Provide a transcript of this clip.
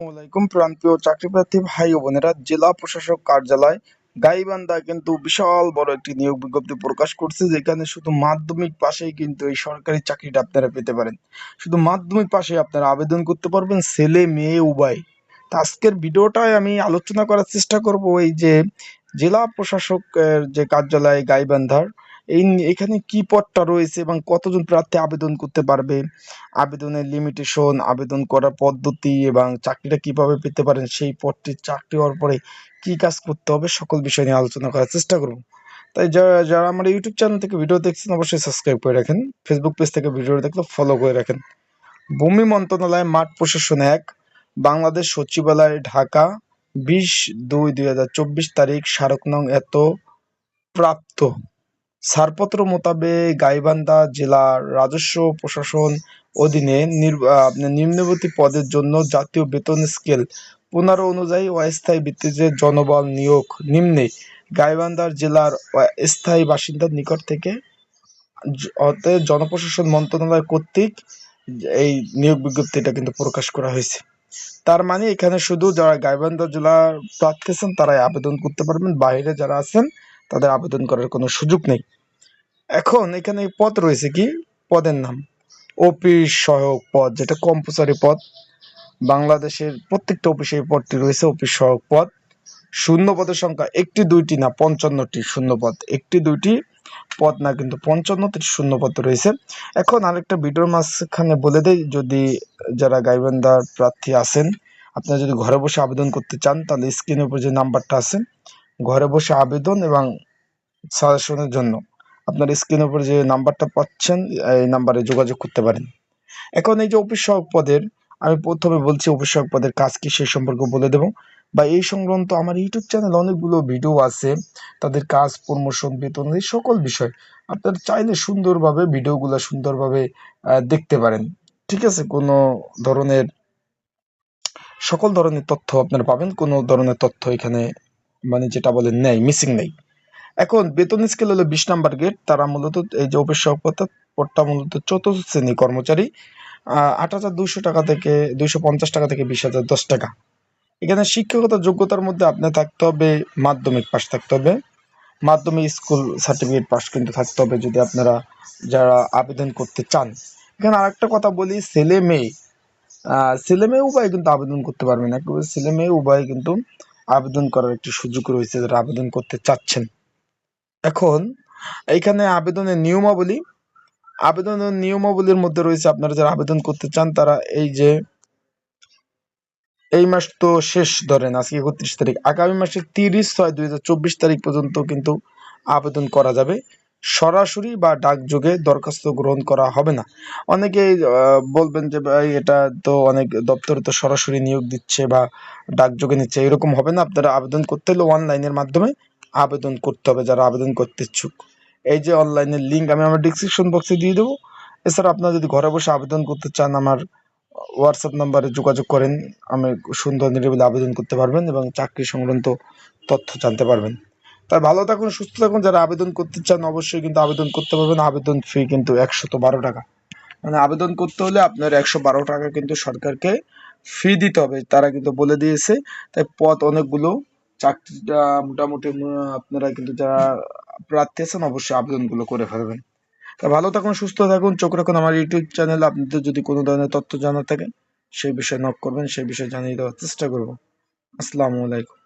আসসালামাইকুম প্রান্তীয় চাকরি প্রার্থী ভাই বোনেরা, জেলা প্রশাসক কার্যালয় গাইবান্ধা কিন্তু বিশাল বড় একটি নিয়োগ বিজ্ঞপ্তি প্রকাশ করছে, যেখানে শুধু মাধ্যমিক পাশেই কিন্তু এই সরকারি চাকরিটা আপনারা পেতে পারেন। শুধু মাধ্যমিক পাশে আপনারা আবেদন করতে পারবেন, ছেলে, মেয়ে, উভয়। তো আজকের ভিডিওটায় আমি আলোচনা করার চেষ্টা করব এই যে জেলা প্রশাসকের যে কার্যালয় গাইবান্ধার এই এখানে কি পদটা রয়েছে এবং কতজন প্রার্থী আবেদন করতে পারবে? আবেদনের লিমিটেশন আবেদন করার পদ্ধতি এবং চাকরিটা কীভাবে পেতে পারেন, সেই পদটি চাকরি হওয়ার পরে কি কাজ করতে হবে, সকল বিষয় নিয়ে আলোচনা করার চেষ্টা করব। তাই যারা যারা আমার ইউটিউব চ্যানেল থেকে ভিডিও দেখছেন, অবশ্যই সাবস্ক্রাইব করে রাখেন। ফেসবুক পেজ থেকে ভিডিও দেখলে ফলো করে রাখেন। ভূমি মন্ত্রণালয় মাঠ প্রশাসন এক, বাংলাদেশ সচিবালয় ঢাকা, বিশ দুই দুই তারিখ, স্মারক নং এত প্রাপ্ত। ছাড়পত্র মোতাবেক গাইবান্ধা জেলার রাজস্ব প্রশাসন অধীনে নিম্নবর্তী পদের জন্য জাতীয় বেতন স্কেল পনেরো অনুযায়ী অস্থায়ী ভিত্তিতে জনবল নিয়োগ নিম্নে গাইবান্ধার জেলার স্থায়ী বাসিন্দার নিকট থেকে জনপ্রশাসন মন্ত্রণালয় কর্তৃক এই নিয়োগ বিজ্ঞপ্তিটা কিন্তু প্রকাশ করা হয়েছে। তার মানে এখানে শুধু যারা গাইবান্ধা জেলার প্রার্থী আছেন, তারাই আবেদন করতে পারবেন। বাইরে যারা আছেন তাদের আবেদন করার কোনো সুযোগ নেই। এখন এখানে পদ রয়েছে কি? পদের নাম। অফিস সহায়ক পদ, যেটা কম্পালসারি পদ। বাংলাদেশের প্রত্যেকটা অফিসে এই পদটি রয়েছে, অফিস সহায়ক পদ। শূন্য পদের সংখ্যা একটি, দুইটি না, পঞ্চান্নটি শূন্য পদ। একটি, দুইটি পদ না, কিন্তু পঞ্চান্নটি শূন্য পদ রয়েছে। এখন আরেকটা ভিডিওর মাঝখানে বলে দেই, যদি যারা গাইবান্ধার প্রার্থী আছেন, আপনারা যদি ঘরে বসে আবেদন করতে চান, তাহলে স্ক্রিনের উপর যে নাম্বারটা আছে ঘরে বসে আবেদন এবং সাজেশনের জন্য। আপনার স্ক্রিনের উপর যে নাম্বারটা পাচ্ছেন, এই নাম্বারে যোগাযোগ করতে পারেন। এখন এই যে অফিস সহায়ক পদের আমি প্রথমে বলছি অফিস সহায়ক পদের কাজ কি সেই সম্পর্কে বলে দেবো। বা এই সংক্রান্ত আমার ইউটিউব চ্যানেল অনেকগুলো ভিডিও আছে, তাদের কাজ প্রমোশন বেতন, এই সকল বিষয়। আপনারা চাইলে সুন্দরভাবে ভিডিওগুলো সুন্দরভাবে দেখতে পারেন। ঠিক আছে? কোনো ধরনের, সকল ধরনের তথ্য আপনারা পাবেন, কোনো ধরনের তথ্য এখানে মানে যেটা বলে নেই মিসিং নেই। এখন বেতন স্কেল হলো বিশ নাম্বার গেট তারা মূলত এই যে অফিস সভাপতি পদটা মূলত চতুর্থ শ্রেণি কর্মচারী আট হাজার দুশো টাকা থেকে দুইশো পঞ্চাশ টাকা থেকে বিশ হাজার দশ টাকা। এখানে শিক্ষকতা যোগ্যতার মধ্যে আপনার থাকতে হবে মাধ্যমিক পাস থাকতে হবে। মাধ্যমিক স্কুল সার্টিফিকেট পাস কিন্তু থাকতে হবে যদি আপনারা যারা আবেদন করতে চান। এখানে আরেকটা কথা বলি ছেলে মেয়ে ছেলে মেয়ে উভয় কিন্তু আবেদন করতে পারবেন একেবারে ছেলে মেয়ে উভয় কিন্তু আবেদন করার একটি সুযোগ রয়েছে যারা আবেদন করতে চাচ্ছেন। এখন, এইখানে আবেদনের নিয়মাবলী। আবেদনের নিয়মাবলীর মধ্যে রয়েছে আপনারা যারা আবেদন করতে চান, তারা এই যে এই মাস তো শেষ ধরেন, আজকে একত্রিশ তারিখ। আগামী মাসের তিরিশ ছয় দুই তারিখ পর্যন্ত কিন্তু আবেদন করা যাবে। সরাসরি বা ডাকযোগে দরখাস্ত গ্রহণ করা হবে না। অনেকে আহ, বলবেন যে ভাই এটা তো অনেক দপ্তরে তো সরাসরি নিয়োগ দিচ্ছে বা ডাকযোগে নিচ্ছে। এরকম হবে না। আপনারা আবেদন করতে হলে অনলাইনের মাধ্যমে আবেদন করতে হবে যারা আবেদন করতে ইচ্ছুক। এই যে অনলাইনের লিঙ্ক আমি আমার ডিসক্রিপশন বক্সে দিয়ে দেবো। এছাড়া আপনারা যদি ঘরে বসে আবেদন করতে চান আমার হোয়াটসঅ্যাপ নাম্বারে যোগাযোগ করেন। আমি সুন্দর নিরিবিলি আবেদন করতে পারবেন এবং চাকরি সংক্রান্ত তথ্য জানতে পারবেন। তাই ভালো থাকুন, সুস্থ থাকুন। যারা আবেদন করতে চান অবশ্যই কিন্তু আবেদন করতে পারবেন। আবেদন ফি কিন্তু একশত বারো টাকা। মানে আবেদন করতে হলে আপনার একশো বারো টাকা কিন্তু সরকারকে ফি দিতে হবে। তারা কিন্তু বলে দিয়েছে। তাই পথ অনেকগুলো। চাকরিটা মোটামুটি আপনারা কিন্তু যারা প্রার্থী আছেন অবশ্যই আবেদনগুলো করে ফেলবেন। তা ভালো থাকুন, সুস্থ থাকুন। চোখ রাখুন আমার ইউটিউব চ্যানেল। আপনাদের যদি কোনো ধরনের তথ্য জানা থাকে, সেই বিষয়ে নক করবেন। সেই বিষয়ে জানিয়ে দেওয়ার চেষ্টা করব। আসসালামু আলাইকুম।